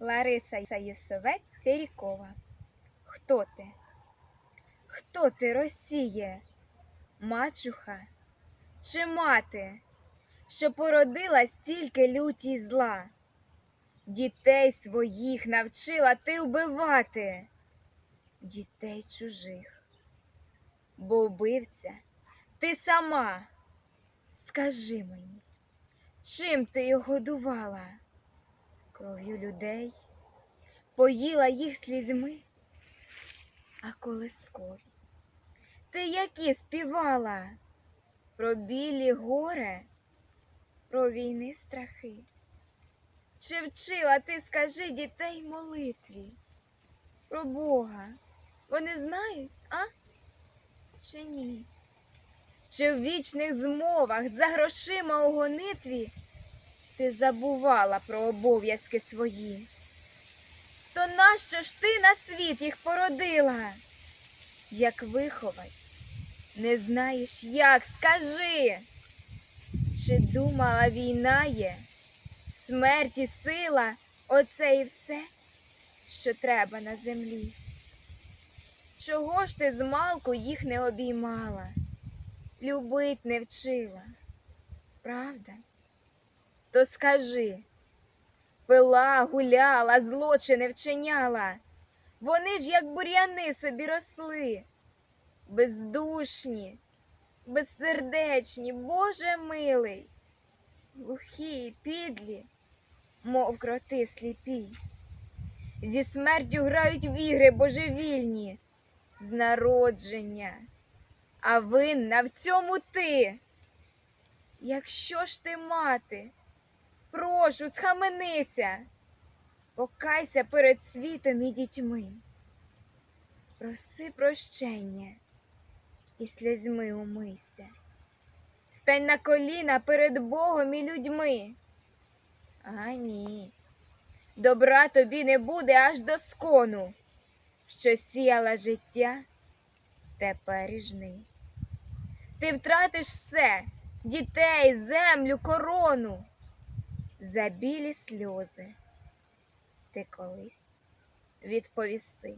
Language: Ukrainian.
Лариса Єсовець Сірікова. Хто ти? Хто ти, Росіє? Мачуха чи мати, що породила стільки люті зла? Дітей своїх навчила ти вбивати, дітей чужих. Бо вбивця ти сама. Скажи мені, чим ти його годувала? Кров'ю людей, поїла їх слізьми, а колискові. Ти які співала про білі горе, про війни страхи? Чи вчила ти, скажи, дітей молитві про Бога? Вони знають, а? Чи ні? Чи в вічних змовах за грошима у гонитві ти забувала про обов'язки свої? То нащо ж ти на світ їх породила? Як виховать, не знаєш як, скажи, чи думала війна є, смерть і сила, оце і все, що треба на землі? Чого ж ти змалку їх не обіймала? любить не вчила, правда? То скажи, пила, гуляла, злочини вчиняла, вони ж, як бур'яни собі росли, бездушні, безсердечні, Боже милий, глухі, підлі, мов кроти сліпі, зі смертю грають в ігри божевільні, з народження. А винна в цьому ти. Якщо ж ти мати, прошу, схаменися, покайся перед світом і дітьми, проси прощення і слізьми умийся, стань на коліна перед Богом і людьми. А ні, добра тобі не буде аж до скону, що сіяла життя тепер і жни. Ти втратиш все дітей, землю, корону. За білі сльози ти колись відповіси.